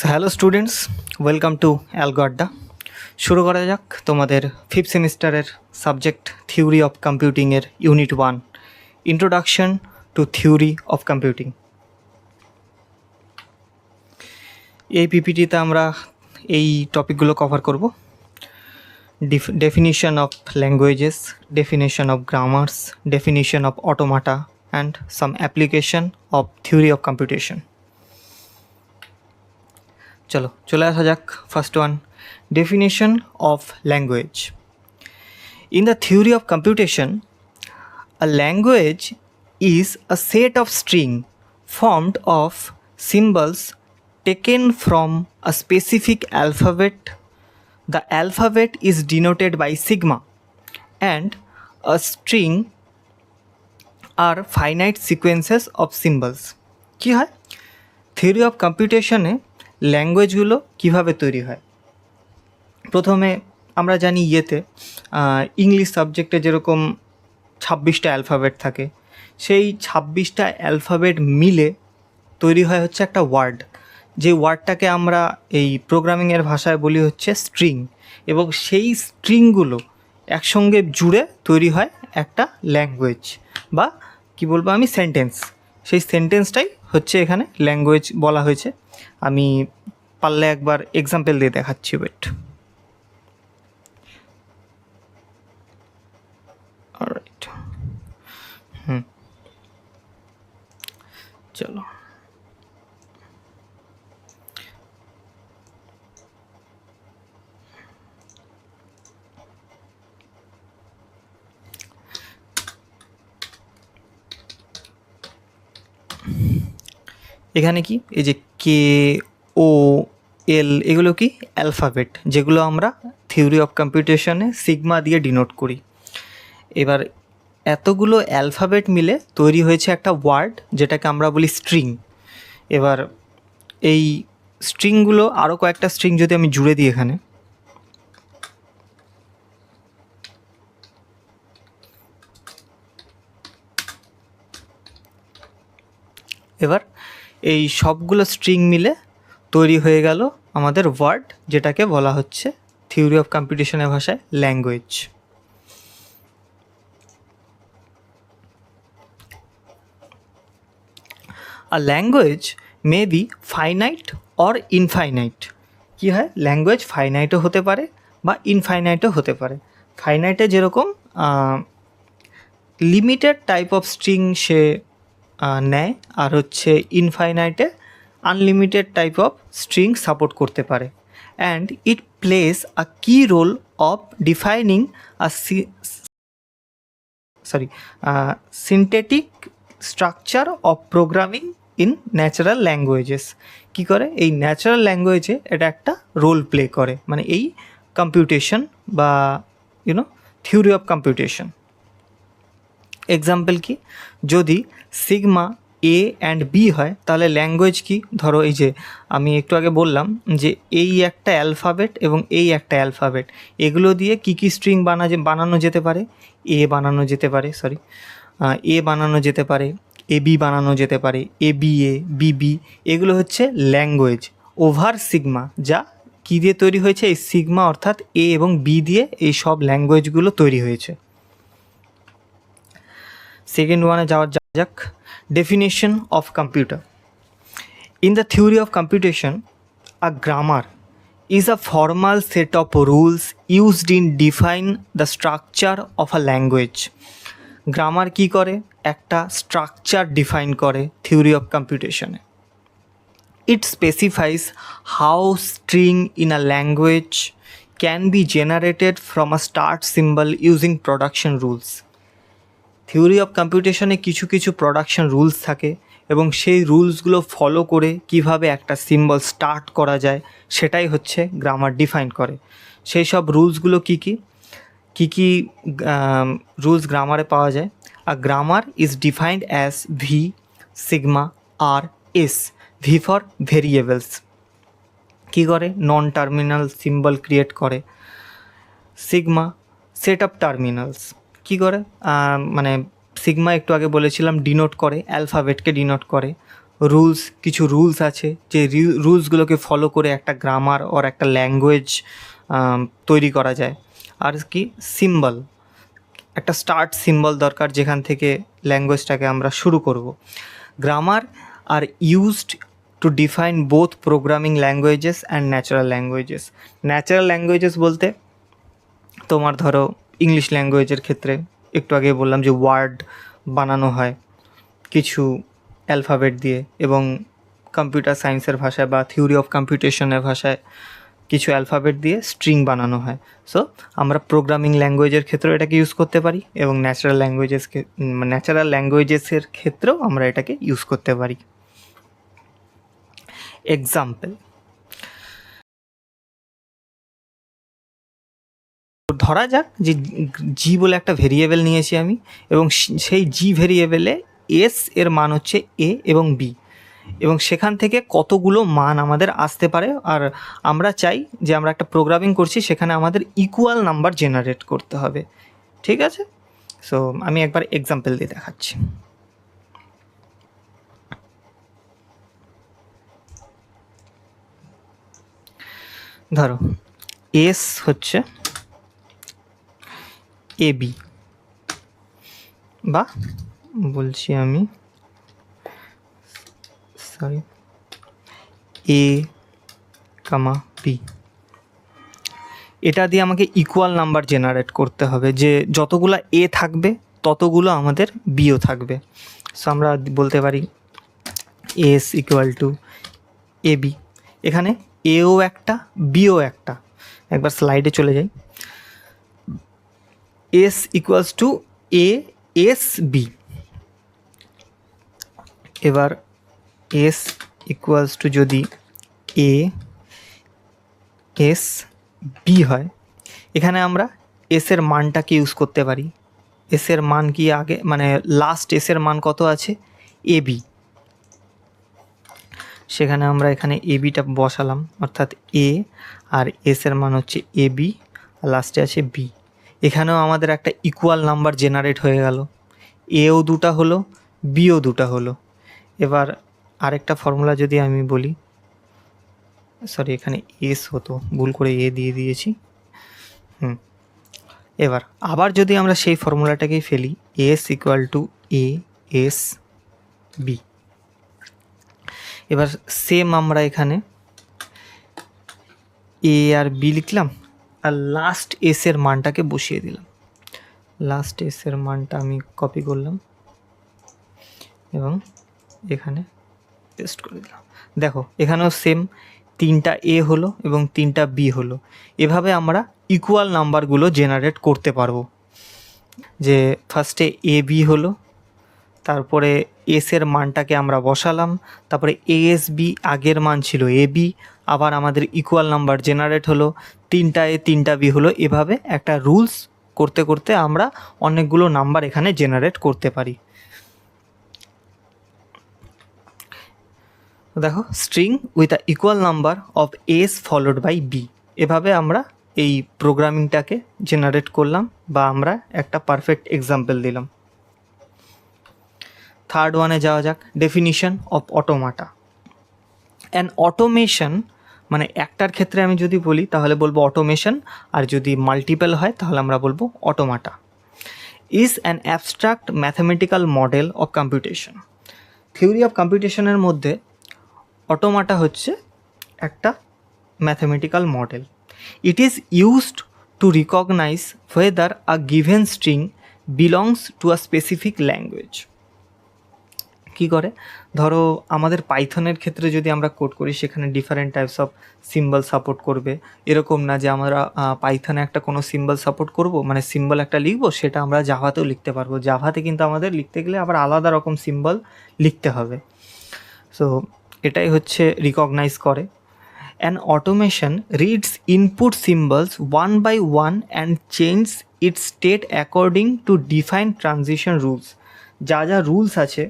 Hello students welcome to অ্যালগড্ডা শুরু করা যাক তোমাদের ফিফথ সেমিস্টারের subject theory of কম্পিউটিংয়ের unit one introduction to theory of computing এই পিপিটিতে আমরা এই টপিকগুলো কভার করব। Definition of languages definition of grammars definition of automata and some application of theory of computation চলো চলে আসা যাক first one definition of language in the theory of computation a language is a set of string formed of symbols taken from a specific alphabet. The alphabet is denoted by sigma, and a string are finite sequences of symbols. কি হয় theory of কম্পিউটেশনে ল্যাঙ্গুয়েজগুলো কীভাবে তৈরি হয়? প্রথমে আমরা জানি ইয়েতে English সাবজেক্টে যেরকম ছাব্বিশটা অ্যালফাবেট থাকে, সেই ছাব্বিশটা অ্যালফাবেট মিলে তৈরি হয় হচ্ছে একটা ওয়ার্ড যে ওয়ার্ডটাকে আমরা এই প্রোগ্রামিংয়ের ভাষায় বলি হচ্ছে স্ট্রিং এবং সেই স্ট্রিংগুলো একসঙ্গে জুড়ে তৈরি হয় একটা ল্যাঙ্গুয়েজ বা কি বলব আমি সেন্টেন্স সেই সেন্টেন্সটাই হচ্ছে এখানে ল্যাঙ্গুয়েজ বলা হয়েছে। আমি পারলে একবার এক্সাম্পল দিয়ে দেখাচ্ছি ওয়েট অলরাইট হুম। চলো। এখানে কি? এই যে কে ও এল এগুলো কি? অ্যালফাবেট যেগুলো আমরা থিওরি অফ কম্পিউটেশনে সিগমা দিয়ে ডিনোট করি। এবার এতগুলো অ্যালফাবেট মিলে তৈরি হয়েছে একটা ওয়ার্ড যেটাকে আমরা বলি স্ট্রিং এবার এই স্ট্রিংগুলো আরও কয়েকটা স্ট্রিং যদি আমি জুড়ে দিই এখানে। এবার এই সবগুলো স্ট্রিং মিলে তৈরি হয়ে গেল আমাদের ওয়ার্ড যেটাকে বলা হচ্ছে থিওরি অফ কম্পিটিশনের ভাষায় language R language may be finite or infinite কী হয়? ল্যাঙ্গুয়েজ ফাইনাইটও হতে পারে বা ইনফাইনাইটও হতে পারে। ফাইনাইটে যেরকম লিমিটেড টাইপ অফ স্ট্রিং সে নেয় আর হচ্ছে ইনফাইনাইটে unlimited type of string support করতে পারে। And it plays a key role of defining a sorry synthetic structure of programming in natural languages কী করে? এই ন্যাচারাল ল্যাঙ্গুয়েজে এটা একটা রোল প্লে করে। মানে এই কম্পিউটেশন বা you know theory of computation example কি? যদি সিগমা এ অ্যান্ড বি হয়, তাহলে ল্যাঙ্গুয়েজ কি? ধরো এই যে, আমি একটু আগে বললাম যে এই একটা অ্যালফাবেট এবং এই একটা অ্যালফাবেট এগুলো দিয়ে কি কি স্ট্রিং বানা বানানো যেতে পারে? এ বানানো যেতে পারে সরি এ বানানো যেতে পারে এ বি বানানো যেতে পারে A B A B B এগুলো হচ্ছে ল্যাঙ্গুয়েজ ওভার সিগমা যা কী দিয়ে তৈরি হয়েছে? এই সিগমা অর্থাৎ এ এবং বি দিয়ে এই সব ল্যাঙ্গুয়েজগুলো তৈরি হয়েছে। সেকেন্ড ওয়ানে যাওয়া যাক definition of computer in the theory of computation a grammar is a formal set of rules used in define the structure of a language. Grammar কি করে? একটা স্ট্রাকচার ডিফাইন করে theory of কম্পিউটেশনে it specifies how string in a language can be generated from a start symbol using production rules theory of কম্পিউটেশনে কিছু কিছু production rules থাকে এবং সেই রুলসগুলো follow করে কীভাবে একটা সিম্বল স্টার্ট করা যায় সেটাই হচ্ছে গ্রামার ডিফাইন করে। সেই সব রুলসগুলো কী কী? কী কী রুলস গ্রামারে পাওয়া যায়? আর grammar is defined as V, sigma, R, S. V for variables. কী করে? নন টার্মিনাল সিম্বল ক্রিয়েট করে। Sigma, set up terminals. কী করে? মানে সিগমা একটু আগে বলেছিলাম ডিনোট করে অ্যালফাবেটকে ডিনোট করে। রুলস কিছু রুলস আছে, যে রুলসগুলোকে ফলো করে একটা গ্রামার ওর একটা ল্যাঙ্গুয়েজ তৈরি করা যায়। আর কি? সিম্বল একটা স্টার্ট সিম্বল দরকার যেখান থেকে ল্যাঙ্গুয়েজটাকে আমরা শুরু করব। Grammar are used to define both programming languages and natural languages natural languages বলতে তোমার ধরো ইংলিশ ল্যাঙ্গুয়েজের ক্ষেত্রে একটু আগে বললাম যে ওয়ার্ড বানানো হয় কিছু অ্যালফাবেট দিয়ে এবং কম্পিউটার সায়েন্সের ভাষায় বা থিওরি অফ কম্পিউটেশনের ভাষায় কিছু অ্যালফাবেট দিয়ে স্ট্রিং বানানো হয়। সো আমরা প্রোগ্রামিং ল্যাঙ্গুয়েজের ক্ষেত্রেও এটাকে ইউজ করতে পারি এবং ন্যাচারাল ল্যাঙ্গুয়েজেস ন্যাচারাল ল্যাঙ্গুয়েজেসের ক্ষেত্রেও আমরা এটাকে ইউজ করতে পারি। এক্সাম্পল ধরা যাক যে জি বলে একটা ভেরিয়েবল নিয়েছি আমি, এবং সেই জি ভেরিয়েবলে এস এর মান হচ্ছে এ এবং বি এবং সেখান থেকে কতগুলো মান আমাদের আসতে পারে, আর আমরা চাই যে আমরা একটা প্রোগ্রামিং করছি, সেখানে আমাদের ইকুয়াল নাম্বার জেনারেট করতে হবে। ঠিক আছে? সো আমি একবার এক্সাম্পল দিয়ে দেখাচ্ছি। ধরো এস হচ্ছে এ বি বা, বলছি আমি সরি এ কামা বি এটা দিয়ে আমাকে ইকুয়াল নাম্বার জেনারেট করতে হবে যে যতগুলো এ থাকবে, ততগুলো আমাদের বিও থাকবে। সো আমরা বলতে পারি S equal to A B এখানে এও একটা বিও একটা। একবার স্লাইডে চলে যাই। S equals to A S B এবার এস ইকুয়ালস টু যদি এ এস বি হয়, এখানে আমরা এসের মানটাকে ইউজ করতে পারি। এসের মান কি আগে মানে লাস্ট এসের মান কত আছে? এ বি সেখানে আমরা এখানে এ বিটা বসালাম, অর্থাৎ এ আর এসের মান হচ্ছে এ বি আর লাস্টে আছে বি এখানেও আমাদের একটা ইকুয়াল নাম্বার জেনারেট হয়ে গেল। এও দুটা হলো বিও দুটা হলো। এবার আরেকটা ফর্মুলা যদি আমি বলি সরি এখানে এস হতো, ভুল করে এ দিয়ে দিয়েছি। হুম, এবার আবার যদি আমরা সেই ফর্মুলাটাকেই ফেলি S equal to A S B এবার সেম আমরা এখানে এ আর বি লিখলাম। আর লাস্ট এসের মানটাকে বসিয়ে দিলাম। লাস্ট এসের মানটা আমি কপি করলাম এবং এখানে পেস্ট করে দিলাম। দেখো, এখানেও সেম তিনটা এ হলো এবং তিনটা বি হলো। এভাবে আমরা ইকুয়াল নাম্বারগুলো জেনারেট করতে পারব। যে ফার্স্টে এ বি হলো, তারপরে এসের মানটাকে আমরা বসালাম, তারপরে এএস বি আগের মান ছিল এ বি আবার আমাদের ইকুয়াল নাম্বার জেনারেট হলো, তিনটা এ, তিনটা বি হলো, এভাবে একটা রুলস করতে করতে আমরা অনেকগুলো নাম্বার এখানে জেনারেট করতে পারি। দেখো string with a equal number of S followed by B এভাবে আমরা এই প্রোগ্রামিংটাকে জেনারেট করলাম বা আমরা একটা পারফেক্ট এক্সাম্পল দিলাম। থার্ড ওয়ানে যাওয়া যাক definition of automata an automation মানে একটার ক্ষেত্রে আমি যদি বলি, তাহলে বলব অটোমেশন আর যদি মাল্টিপল হয়, তাহলে আমরা বলব automata is an abstract mathematical model of computation theory of কম্পিউটেশনের মধ্যে অটোমাটা হচ্ছে একটা mathematical model it is used to recognize whether a given string belongs to a specific language কী করে? ধরো, আমাদের পাইথনের ক্ষেত্রে যদি আমরা কোড করি, সেখানে different types of symbol support করবে। এরকম না যে আমরা পাইথনে একটা কোনো সিম্বল সাপোর্ট করব মানে সিম্বল একটা লিখব, সেটা আমরা জাভাতেও লিখতে পারব। জাভাতে কিন্তু আমাদের লিখতে গেলে আবার আলাদা রকম সিম্বল লিখতে হবে। সো এটাই হচ্ছে রিকগনাইজ করে। An automation reads input symbols one by one and change its state according to define transition rules যা যা রুলস আছে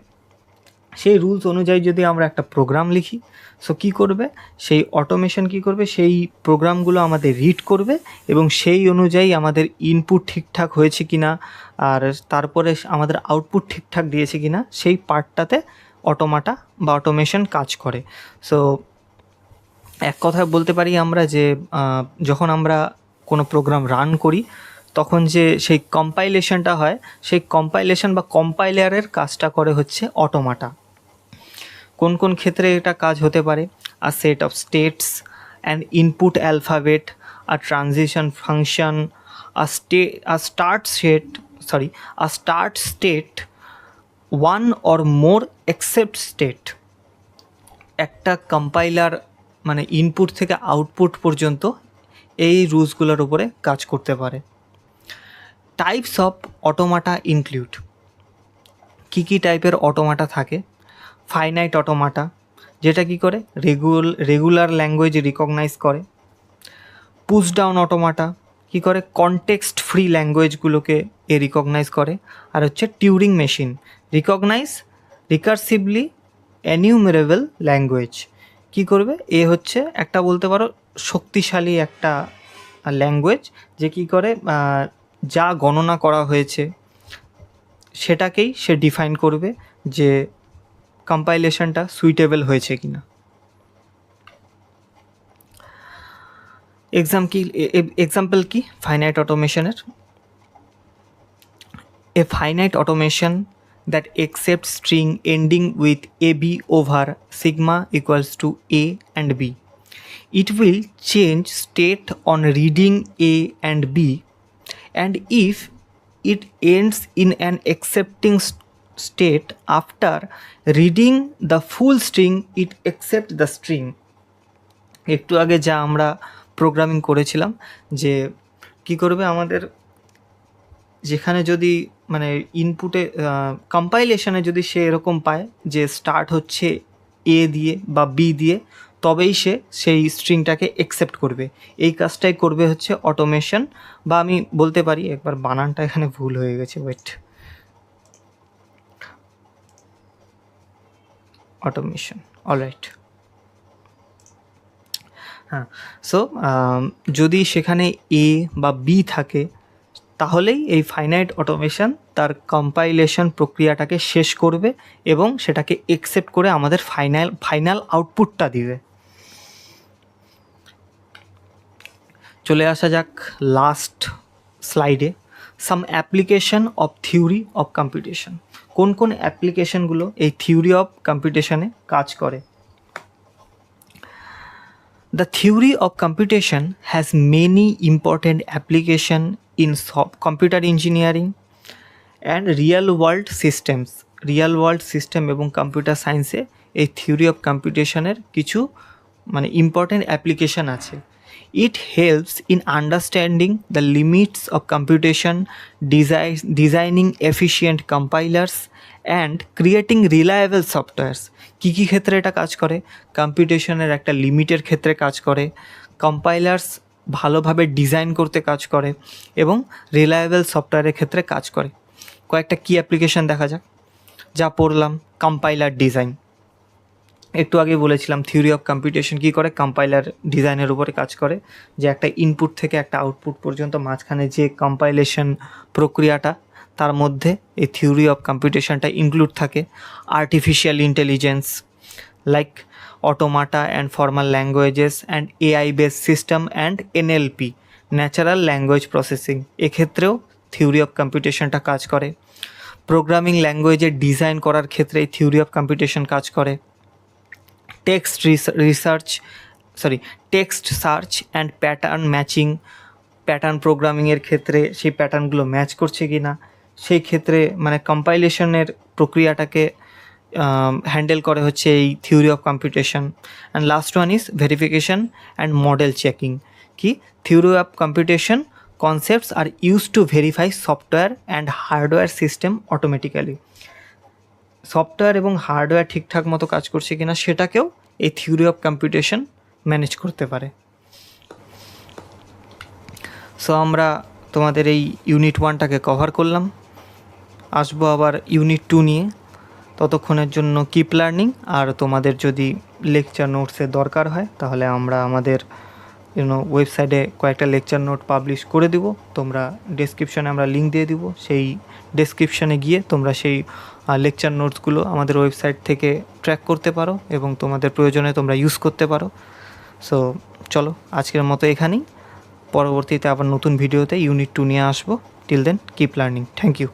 সেই রুলস অনুযায়ী যদি আমরা একটা প্রোগ্রাম লিখি সো কী করবে? সেই অটোমেশন কী করবে? সেই প্রোগ্রামগুলো আমাদের রিড করবে এবং সেই অনুযায়ী আমাদের ইনপুট ঠিকঠাক হয়েছে কি না আর তারপরে আমাদের আউটপুট ঠিকঠাক দিয়েছে কি না সেই পার্টটাতে অটোমাটা বা অটোমেশন কাজ করে। সো এক কথায় বলতে পারি আমরা যে যখন আমরা কোনো প্রোগ্রাম রান করি তখন যে সেই কম্পাইলেশনটা হয়, সেই কম্পাইলেশন বা কম্পাইলারের কাজটা করে হচ্ছে অটোমাটা কোন কোন ক্ষেত্রে এটা কাজ হতে পারে? A set of states and input alphabet a transition function a state a start set sorry a start state one or more accept state একটা কম্পাইলার মানে ইনপুট থেকে আউটপুট পর্যন্ত এই রুলসগুলোর উপরে কাজ করতে পারে। টাইপস অফ অটোমাটা ইনক্লুড কী কী টাইপের অটোমাটা থাকে? ফাইনাইট অটোমাটা যেটা কি করে? রেগুল রেগুলার ল্যাঙ্গুয়েজ রিকগনাইজ করে। পুশ ডাউন অটোমাটা কী করে? কনটেক্সট ফ্রি ল্যাঙ্গুয়েজগুলোকে এ রিকগনাইজ করে। আর হচ্ছে Turing machine recognize recursively enumerable language কী করবে? এ হচ্ছে একটা বলতে পারো শক্তিশালী একটা ল্যাঙ্গুয়েজ যে কী করে? যা গণনা করা হয়েছে, সেটাকেই সে ডিফাইন করবে যে কম্পাইলেশনটা সুইটেবল হয়েছে কি না এক্সাম কি এক্সাম্পল কি? Finite অটোমেশনের a finite automation that accept string ending with A B over sigma equals to A and B it will change state on reading A and B and if it ends in an accepting s- state after reading the full string, it accepts the string. একটু আগে যা আমরা programming করেছিলাম যে কি করবে আমাদের যেখানে যদি মানে ইনপুটে কম্পাইলেশনে যদি সে এরকম পায় যে স্টার্ট হচ্ছে এ দিয়ে বা বি দিয়ে তবেই সে সেই স্ট্রিংটাকে একসেপ্ট করবে। এই কাজটাই করবে হচ্ছে অটোমেশন বা আমি বলতে পারি একবার বানানটা এখানে ভুল হয়ে গেছে ওয়েট অটোমেশন অলরাইট হ্যাঁ সো যদি সেখানে এ বা বি থাকে, তাহলেই এই ফাইনাইট অটোমেশন তার কম্পাইলেশন প্রক্রিয়াটাকে শেষ করবে এবং সেটাকে একসেপ্ট করে আমাদের ফাইনাল ফাইনাল আউটপুটটা দিবে। চলে আসা যাক লাস্ট স্লাইডে some application of theory of competition কোন কোন অ্যাপ্লিকেশনগুলো এই থিওরি অফ কম্পিটিশনে কাজ করে? The theory of computation has many important application in সব computer engineering and real world systems real world system এবং কম্পিউটার সায়েন্সে এই থিওরি অফ কম্পিউটেশনের কিছু মানে ইম্পর্টেন্ট অ্যাপ্লিকেশন আছে। It helps in understanding the limits of computation design designing efficient compilers and creating reliable softwares কী কী ক্ষেত্রে এটা কাজ করে? কম্পিউটেশনের একটা লিমিটের ক্ষেত্রে কাজ করে। কম্পাইলার্স ভালোভাবে ডিজাইন করতে কাজ করে এবং রিলায়েবল সফটওয়্যারের ক্ষেত্রে কাজ করে। কয়েকটা কি অ্যাপ্লিকেশন দেখা যাক। যা পড়লাম কম্পাইলার ডিজাইন একটু আগে বলেছিলাম থিওরি অফ কম্পিউটেশন কী করে? কম্পাইলার ডিজাইনের উপরে কাজ করে। যে একটা ইনপুট থেকে একটা আউটপুট পর্যন্ত মাঝখানে যে কম্পাইলেশন প্রক্রিয়াটা, তার মধ্যে এই থিওরি অফ কম্পিউটেশনটা ইনক্লুড থাকে। Artificial intelligence like automata and formal languages and AI base system and NLP natural language processing এক্ষেত্রেও থিওরি অফ কম্পিউটেশনটা কাজ করে। প্রোগ্রামিং ল্যাঙ্গুয়েজের ডিজাইন করার ক্ষেত্রে এই থিওরি অফ কম্পিউটেশন কাজ করে। Text research, sorry, text search and pattern matching, pattern প্রোগ্রামিংয়ের ক্ষেত্রে সেই প্যাটার্নগুলো ম্যাচ করছে কি না, সেই ক্ষেত্রে মানে কম্পাইলেশনের প্রক্রিয়াটাকে হ্যান্ডেল করে হচ্ছে এই theory of computation. And last one is verification and model checking. কি? Theory of computation concepts are use to verify software and hardware system automatically. Software এবং হার্ডওয়্যার ঠিকঠাক মতো কাজ করছে কিনা সেটাকেও এই থিওরি অফ কম্পিউটেশন ম্যানেজ করতে পারে। সো আমরা তোমাদের এই ইউনিট ওয়ানটাকে কভার করলাম। আসব আবার ইউনিট টু নিয়ে। ততক্ষণের জন্য কিপ লার্নিং আর তোমাদের যদি লেকচার নোটসের দরকার হয়, তাহলে আমরা আমাদের ইউনো ওয়েবসাইটে কয়েকটা লেকচার নোট পাবলিশ করে দিব। তোমরা ডেসক্রিপশনে আমরা লিঙ্ক দিয়ে দিব। সেই ডেসক্রিপশনে গিয়ে তোমরা সেই লেকচার নোটসগুলো আমাদের ওয়েবসাইট থেকে ট্র্যাক করতে পারো এবং তোমাদের প্রয়োজনে তোমরা ইউজ করতে পারো। সো চলো, আজকের মতো এখানেই। পরবর্তীতে আবার নতুন ভিডিওতে ইউনিট টু নিয়ে আসব। Till then keep learning thank you